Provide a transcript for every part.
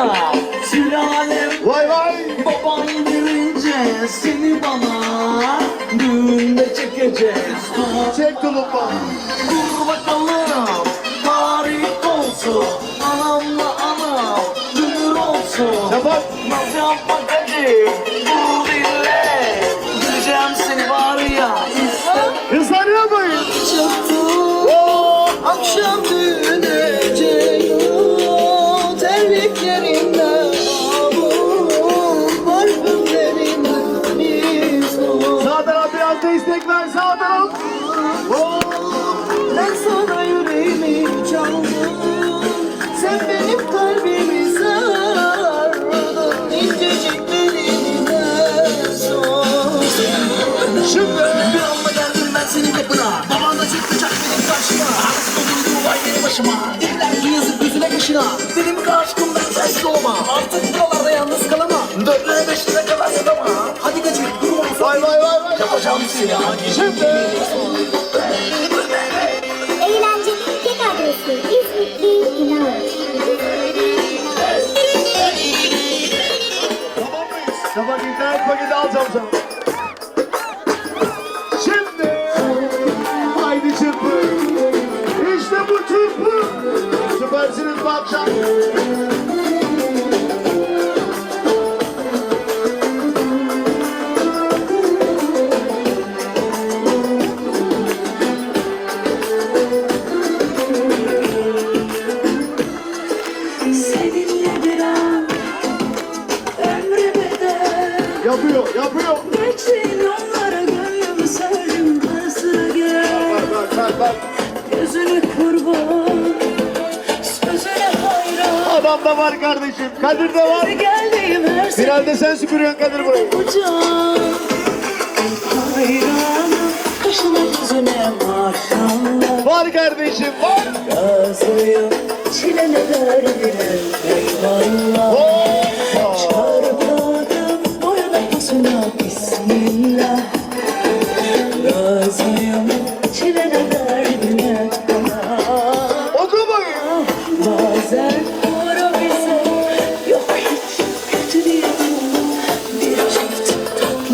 sana Sülalem Vay vay. Baban girince seni bana Düğünde çekeceğiz Çek tulumba. Dur bakalım Tarih olsun Anamla anam Dünür olsun Şafak. Naz yapma kadir Dur dinle Güleceğim seni var destek ver sağ taraf. Oo. Ben sana yüreğimi çaldım. Sen benim kalbimi sardın. İncecik belinden son Şimdi. Bir anda geldim ben senin kapına. Baban da çıkacak benim karşıma. Arası doldurdu vay benim başıma. Diller ki yazık yüzüne kaşına. Dedim ki aşkım ben sensiz olamam Artık buralarda yalnız kalamam Dört lira beş hadi Şimdi. Eğlencenin tek adresi İzmit değil İnanın. Tamam mıyız? Şafak internet paketi alacağım sana. Şimdi. Haydi çırpı. İşte bu çırpı. Süpersiniz bu akşam. Da var kardeşim. Kadir de var. Geldiğim her Finalde sen süpürüyorsun Kadir burayı. Var kardeşim, var. Razıyım Çilene derdine eyvallah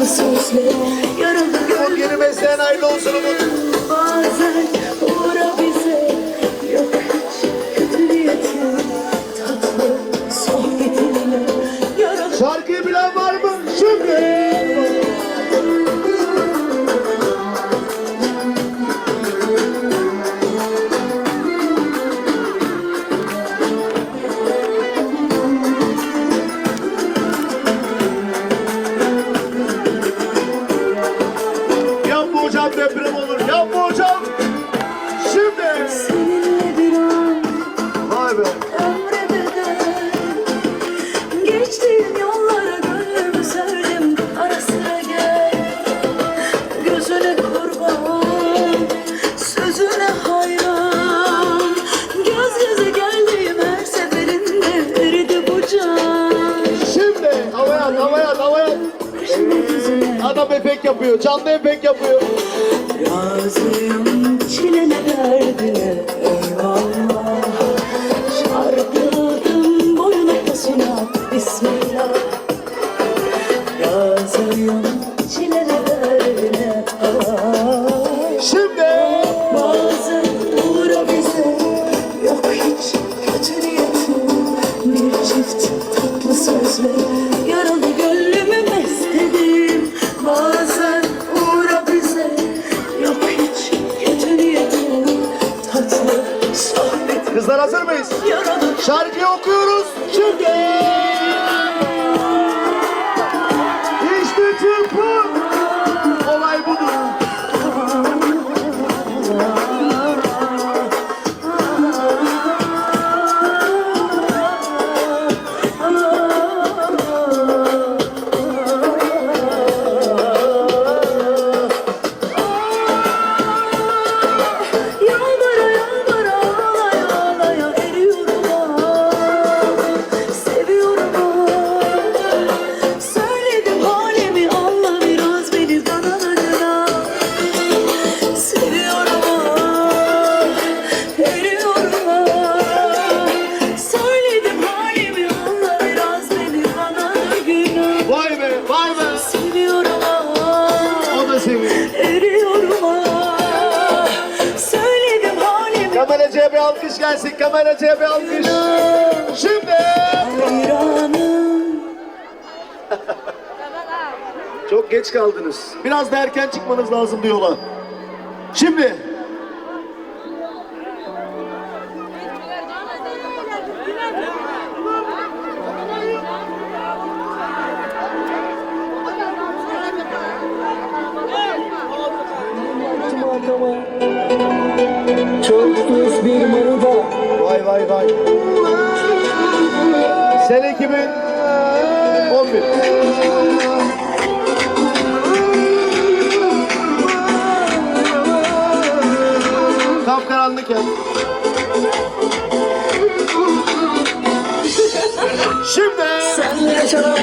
O gönlüm yeni mesleğin hayırlı olsun Umut. Bazen deprem olur. Yapma hocam. Şimdi. Seninle bir an Vay be. ömre bedel Geçtiğim yollara gönlümü serdim Ara sıra gel Gözüne kurban Sözüne hayran Göz göze geldiğim her seferinde Eridi bu can Şimdi. Havaya at, havaya at, havaya at. Adam efekt yapıyor. Canlı efekt yapıyor. Razıyım çilene derdine eyvallah Çarpıldım boyuna posuna bismillah Razıyım çilene derdine ah. Şimdi. Bazen uğra bize yok hiç kötü niyetim Bir çift tatlı sözle alkış gelsin. Kameracıya bir alkış. Şimdi. Çok geç kaldınız. Biraz da erken çıkmanız lazımdı yola. Şimdi. Pis bir marıda Vay vay vay. Sene 2011. Kapkaranlık ya. Şimdi. Senle yaşanan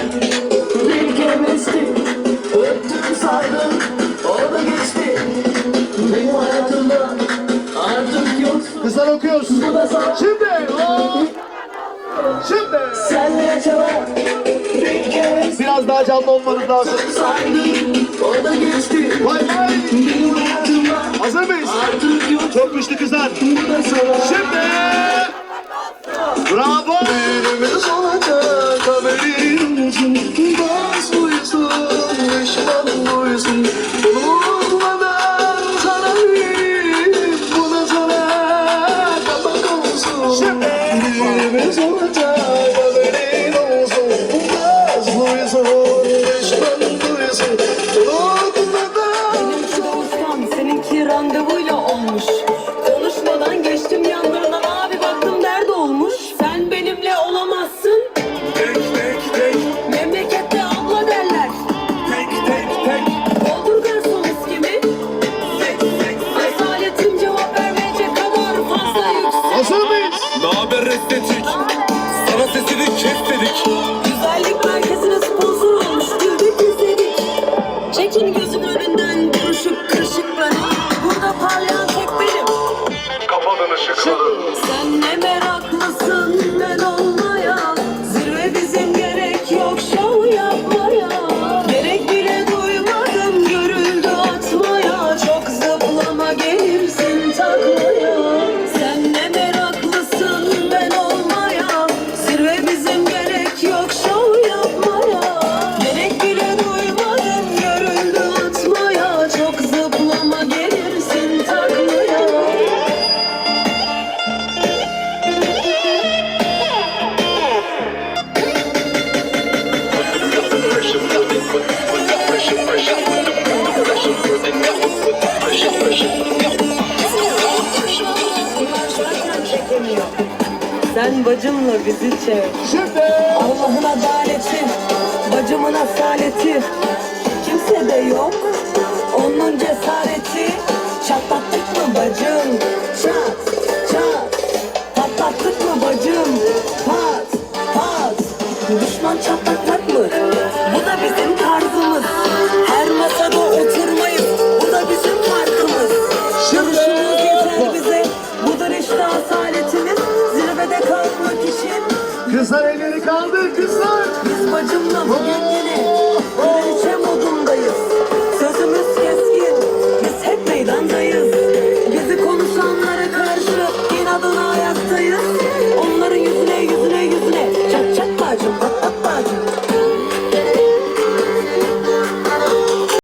Biraz daha canlı olmanız lazım. Vay vay. Hazır mıyız? Çok güçlü kızlar. Şimdi. Bravo. Olacak Sen Sen bacımla bizi çek. Allah'ın adaleti, bacımın asaleti. Kimse de yok, onun cesareti. Çatlattık mı bacım? Düşman çatlatmak mı? Bu da bizim tarzımız. Her masada oturmayız. Bu da bizim farkımız. Duruşumuz yeter bize. Budur işte asaletimiz. Zirvede kalmak için Kızlar elleri kaldır kızlar. biz bacımla bugün